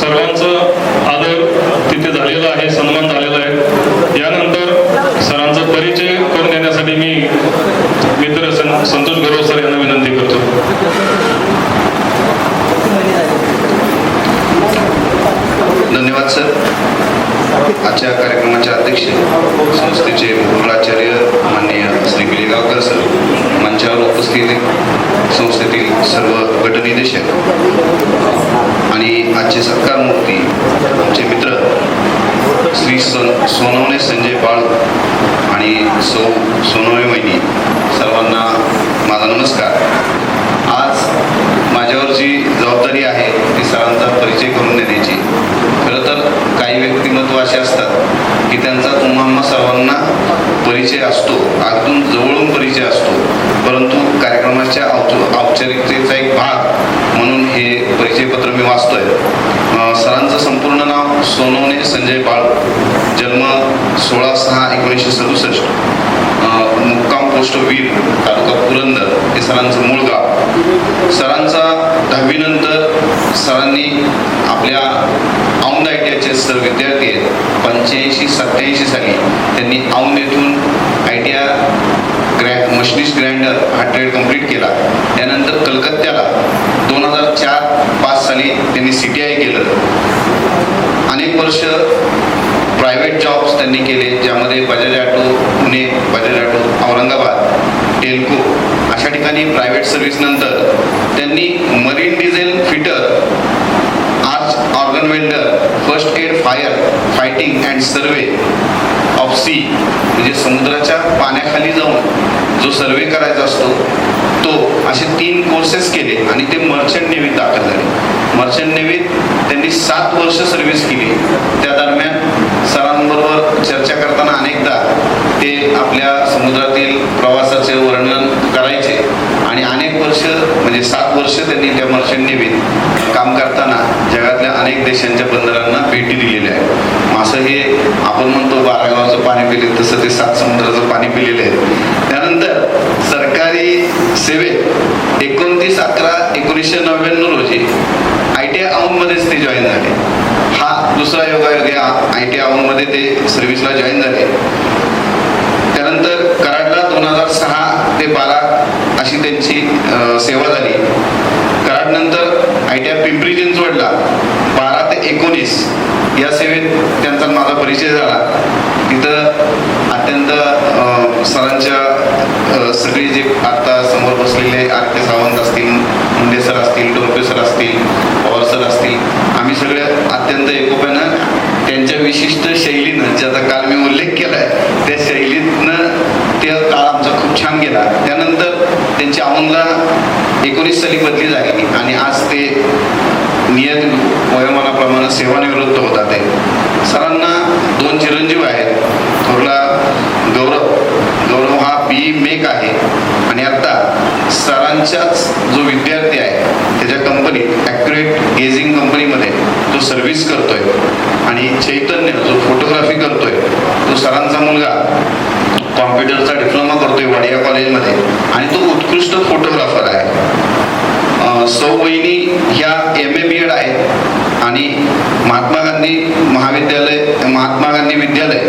सर्वांचं आदर तिथे झालेला आहे सन्मान झालेला आहे. यानंतर सरांचा परिचय करून देण्यासाठी मी मित्र संतोष गौरव सर यांना विनंती करतो. धन्यवाद सर. आजच्या कार्यक्रमाचे अध्यक्ष संस्थेचे मंगळाचार्य माननीय श्री गिलेगावकर सर मंचावर उपस्थित संस्थेतील सर्व गटनिदेशक आमचे सत्कार मूर्ती आमचे मित्र श्री सन सोनवणे संजय बाळ आणि सौ सोनवणे वहिनी सर्वांना माझा नमस्कार. आज माझ्यावर जी जबाबदारी आहे ती सरांचा परिचय करून देण्याची. खरं तर काही व्यक्तिमत्व असे असतात की त्यांचा तुम्हाला सर्वांना परिचय असतो अगदून सोनवणे संजय बाळ जन्म सोळा सहा एकोणीसशे सदुसष्ट. मुक्काम पोस्ट वीर तालुका पुरंदर हे सरांचं मूळ गाव. सरांचा दहावीनंतर सरांनी आपल्या औंध आय टी आयचे सर विद्यार्थी आहेत. पंच्याऐंशी सत्याऐंशी साली त्यांनी औंध येथून आय टी आय ग्रॅ मशिनिस्ट ग्रँडर हा ट्रेड कंप्लीट केला. त्यानंतर कलकत्त्याला दोन हजार चार पाच साली त्यांनी सी टी आय केलं अनेक वर्ष प्रायव्हेट जॉब्स त्यांनी केले ज्यामध्ये बजाज ऑटो पुणे बजाज ऑटो औरंगाबाद टेल्को अशा ठिकाणी प्रायव्हेट सर्व्हिस नंतर त्यांनी marine diesel fitter arc argon welder first aid fire fighting and survey of sea म्हणजे समुद्राच्या पाण्याखाली जाऊन जो सर्वे करायचा असतो तो असे तीन कोर्सेस केले आणि ते मर्चंट नेव्हीत दाखल झाले. मर्चंट नेव्हीत त्यांनी सात वर्ष सर्व्हिस केली. त्या दरम्यान सरांबरोबर चर्चा करताना अनेकदा ते आपल्या समुद्रातील प्रवासाचे वर्णन करायचे वर्ष म्हणजे सात वर्ष त्यांनी त्या मर्चंट नेव्हीत काम करताना जगातल्या अनेक देशांच्या बंदरांना भेटी दिलेल्या आहेत. मग असं हे आपण म्हणतो बारा गावाचं पाणी पिले तसं ते सात समुद्राचं पाणी पिलेलं आहे. त्यानंतर सरकारी सेवेत एकोणतीस अकरा एकोणीसशे नव्याण्णव रोजी आय टी आय औंधमध्येच ते जॉईन झाले. हा दुसरा योगायोग या आय टी आय औंधमध्ये ते सर्व्हिसला जॉईन झाले. त्यानंतर कराडला दोन हजार सहा ते बारा अशी त्यांची सेवा झाली. कराडनंतर आय टी आय पिंपरी चिंचवडला बारा ते एकोणीस या सेवेत त्यांचा माझा परिचय झाला. तिथं अत्यंत सरांच्या सगळी सगळे जे आता समोर बसलेले आर के सावंत असतील मुंडे सर असतील टोरपे सर असतील पवार सर असतील आम्ही सगळे अत्यंत एकोप्यानं त्यांच्या विशिष्ट शैलीनं ज्याचा काल मी उल्लेख केलाय त्या शैलीतनं ते काळ आमचा खूप छान गेला त्यानंतर त्यांची एकोणीस साली बदली झाली आणि आज ते नियत वयोमानाप्रमाणे सेवानिवृत्त होतात ते. सरांना दोन चिरंजीव आहेत. थोरला गौरव गौरव हा बी मेक आहे. आणि आता सरांच्याच जो विद्यार्थी आहे त्याच्या कंपनीत ॲक्युरेट गेझिंग कंपनीमध्ये तो सर्व्हिस करतोय. आणि चैतन्य जो फोटोग्राफी करतोय तो सरांचा मुलगा कॉम्प्युटरचा डिप्लोमा करतोय वाडिया कॉलेजमध्ये आणि तो उत्कृष्ट फोटोग्राफर आहे. सौ वहिनी ह्या एम ए बी एड आहेत आणि महात्मा गांधी महाविद्यालय महात्मा गांधी विद्यालय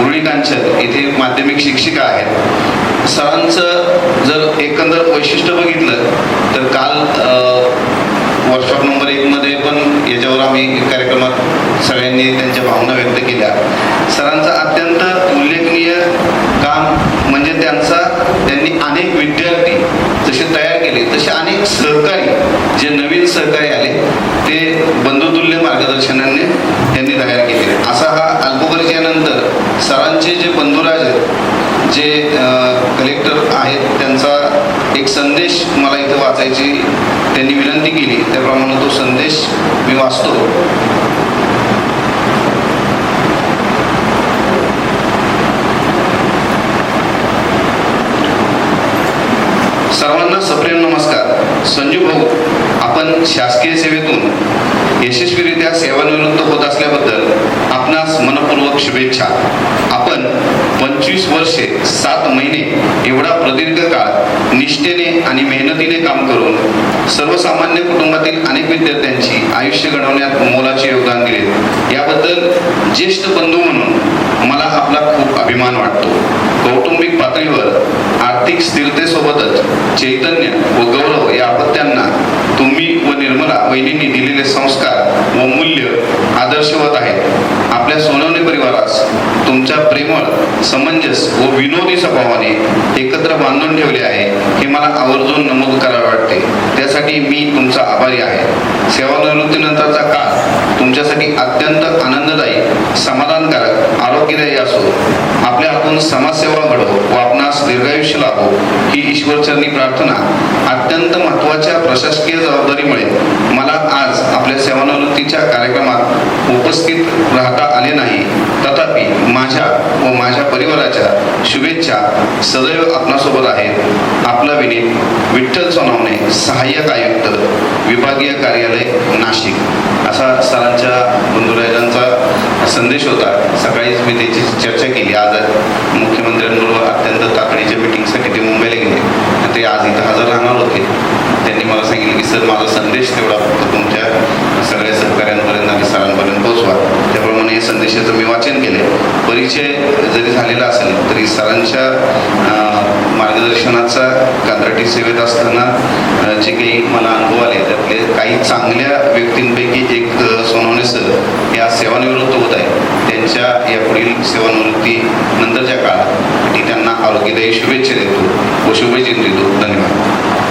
उरुळी कांचन येथे माध्यमिक शिक्षिका आहेत. सरांचं जर एकंदर वैशिष्ट्य बघितलं तर काल वर्कशॉप नंबर एकमध्ये पण याच्यावर आम्ही कार्यक्रमात सगळ्यांनी त्यांच्या भावना व्यक्त केल्या. सरांचा अत्यंत उल्लेख काम म्हणजे त्यांचा त्यांनी अनेक विद्यार्थी जसे तयार केले तसे अनेक सहकारी जे नवीन सहकारी आले ते बंधुतुल्य मार्गदर्शनाने त्यांनी तयार केले असा हा अल्पपरिचयानंतर सरांचे जे बंधुराज आहेत जे कलेक्टर आहेत त्यांचा एक संदेश मला इथं वाचायची त्यांनी विनंती केली. त्याप्रमाणे तो संदेश मी वाचतो. सर्वांना सप्रेम नमस्कार. संजू भाऊ आपण शासकीय सेवेतून यशस्वीरित्या सेवानिवृत्त होत असल्याबद्दल आपणास मनपूर्वक शुभेच्छा. आपण पंचवीस वर्षे सात महिने एवढा प्रदीर्घ काळ निष्ठेने आणि मेहनतीने काम करून सर्वसामान्य कुटुंबातील अनेक विद्यार्थ्यांची आयुष्य घडवण्यात मोलाचे योगदान दिले. याबद्दल ज्येष्ठ बंधू म्हणून मला आपला खूप अभिमान वाटतो. कौटुंबिक पातळीवर आर्थिक स्थिरतेसोबतच चैतन्य व गौरव या अपत्यांना तुम्ही व निर्मला वहिनींनी दिलेले संस्कार व मूल्य आदर्शवत आहेत. आपल्या सोनवणे परिवारास तुमच्या प्रेमळ समंजस व विनोदी स्वभावाने एकत्र बांधून ठेवले आहे हे मला आवर्जून नमूद करावे वाटते. त्यासाठी मी तुमचा आभारी आहे. सेवानिवृत्तीनंतरचा काळ तुमच्यासाठी अत्यंत आनंददायी समाधानकारक आरोग्यदायी असो. आपल्या हातून समाजसेवा घडो व आपणास दीर्घायुष्य लाभो. ही ईश्वरचरणी प्रार्थना अत्यंत महत्त्वाच्या प्रशासकीय जबाबदारीमुळे मला आज आपल्या सेवानिवृत्तीच्या कार्यक्रमात उपस्थित राहता आले नाही. तथापि माझ्या व माझ्या परिवाराच्या शुभेच्छा सदैव आपणासोबत आहेत. आपला विनीत विठ्ठल सोनावणे सहाय्यक आयुक्त विभागीय कार्यालय नाशिक असा सरांच्या बंधुराजांचा संदेश होता. सकाळीच मी त्याची चर्चा केली. आज मुख्यमंत्र्यांबरोबर अत्यंत तातडीच्या मिटिंगसाठी ते मुंबईला गेले. आणि ते आज इथं हजर राहणार होते. त्यांनी मला सांगितलं की सर माझा संदेश तेवढा फक्त तुमच्या सगळ्या सहकाऱ्यांपर्यंत आणि सरांपर्यंत पोहोचवा. त्याप्रमाणे या संदेशाचं मी वाचन परिचय जरी झालेला असेल तरी सरांच्या मार्गदर्शनाचा कंत्राटी सेवेत असताना जे काही मला अनुभव आले त्यातले काही चांगल्या व्यक्तींपैकी एक सोनवणे सर हे आज सेवानिवृत्त होत आहे त्यांच्या या पुढील सेवानिवृत्ती नंतरच्या काळात मी त्यांना आरोग्यदायी शुभेच्छा देतो व शुभेच्छा देतो. धन्यवाद.